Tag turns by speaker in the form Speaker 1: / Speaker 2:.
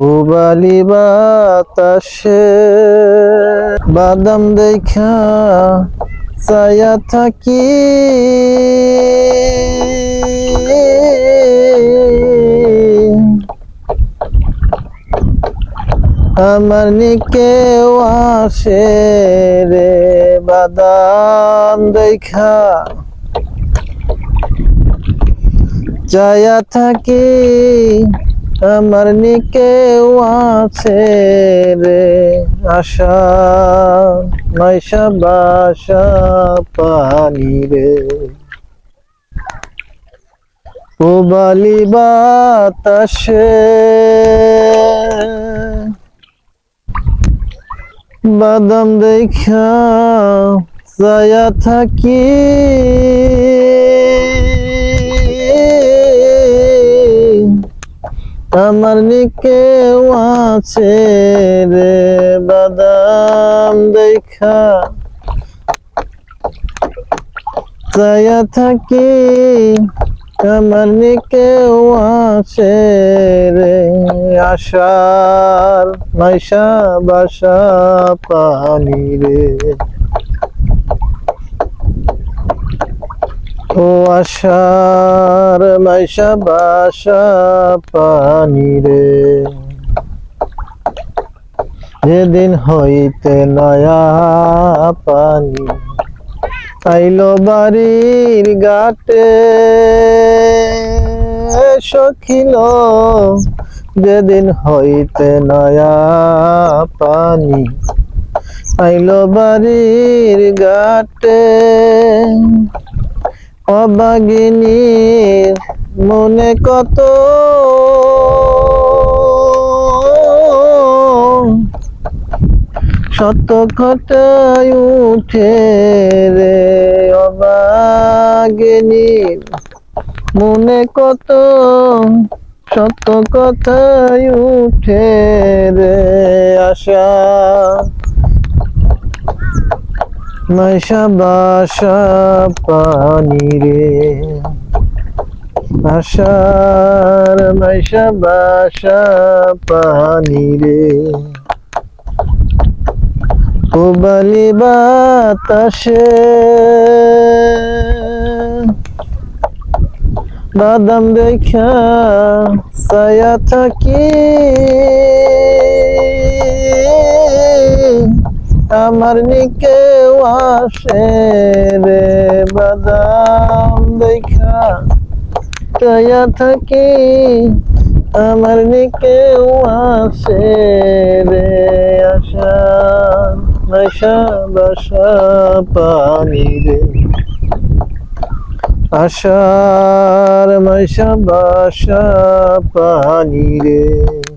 Speaker 1: উবালি বাতাসে বাদাম দেখা চায়া থাকি। আমার নিকে আসে রে বাদাম দেখা। যায়া থাকি। আমার নিকে আছে রে আশা নয়সা বাসা পানি রে। উবালি বাতাসে, বাদাম দেখা যায়া থাকি। আমার নিকে আছে রে বাদাম দেখা। যায়া থাকি, আমার নিকে আছে রে। আশার নয়সা বাসা পানি রে। ও আশার মাইশা বাসা পানি রে। যেদিন হইতে নয়া পানি, আইলো বাড়ির গাটে সখিল যেদিন হইতে নয়া পানি, আইলো বাড়ির গাটে অবাগিনীর মনে কত সত্য কথায় উঠে রে অবাগিনীর মনে কত সত্য কথায় উঠে রে আশা। নয়সা বাসা পানি রে। আশার নয়সা বাসা পানি রে। উবালি বাতাসে বাদাম দেখা ছায়া থাকি। আমার নিকে আসে রে বাদাম দেখা। ছায়া থাকি, আমার নিকে আসে রে আশা। নশা বাসা পানি রে। আশার মশা বাসা পানি রে।